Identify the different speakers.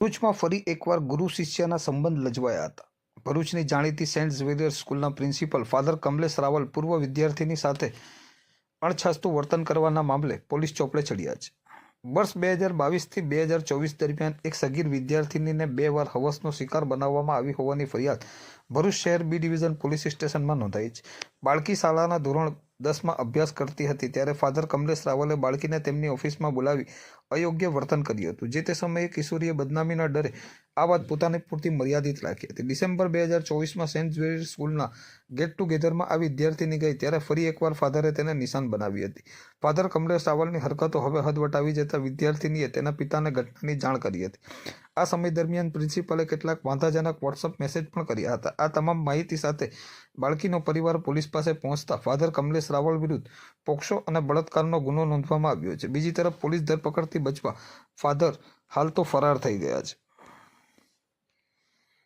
Speaker 1: ભરૂચમાં ફરી એકવાર ગુરુ શિષ્યના સંબંધ લજવાયા હતા. ભરૂચની જાણીતી સેન્ટ ઝવેરિયર સ્કૂલના પ્રિન્સિપલ ફાધર કમલેશ રાવલ પૂર્વ વિદ્યાર્થીની સાથે અણછાસતું વર્તન કરવાના મામલે પોલીસ ચોપડે ચડ્યા છે. વર્ષ બે હજાર બાવીસથી બે હજાર ચોવીસ દરમિયાન એક સગીર વિદ્યાર્થીનીને બે વાર હવસનો શિકાર બનાવવામાં આવી હોવાની ફરિયાદ ભરૂચ શહેર બી ડિવિઝન પોલીસ સ્ટેશનમાં નોંધાઈ છે. બાળકી શાળાના ધોરણ દસમાં અભ્યાસ કરતી હતી ત્યારે ફાધર કમલેશ રાવલે બાળકીને તેમની ઓફિસમાં બોલાવી અયોગ્ય વર્તન કર્યું હતું. જે તે સમયે કિશોરીએ બદનામીના ડરે આ વાત પોતાને પૂરતી મર્યાદિત રાખી હતી. ડિસેમ્બર બે હજાર ચોવીસમાં સેન્ટ ઝવેરિયર સ્કૂલના ગેટ ટુગેધરમાં આ વિદ્યાર્થીની ગઈ ત્યારે ફરી એકવાર ફાધરે તેને નિશાન બનાવી હતી. ફાધર કમલેશ રાવલની હરકતો હવે હદ વટાવી જતા વિદ્યાર્થીનીએ તેના પિતાને ઘટનાની જાણ કરી હતી. આ સમય દરમિયાન પ્રિન્સિપલે કેટલાક વાંધાજનક વોટ્સઅપ મેસેજ પણ કર્યા હતા. આ તમામ માહિતી સાથે બાળકીનો પરિવાર પોલીસ પાસે પહોંચતા ફાધર કમલેશ રાવલ વિરુદ્ધ પોક્સો અને બળાત્કારનો ગુનો નોંધવામાં આવ્યો છે. બીજી તરફ પોલીસ ધરપકડથી બચવા. ફાધર હાલ તો ફરાર થઈ ગયા છે.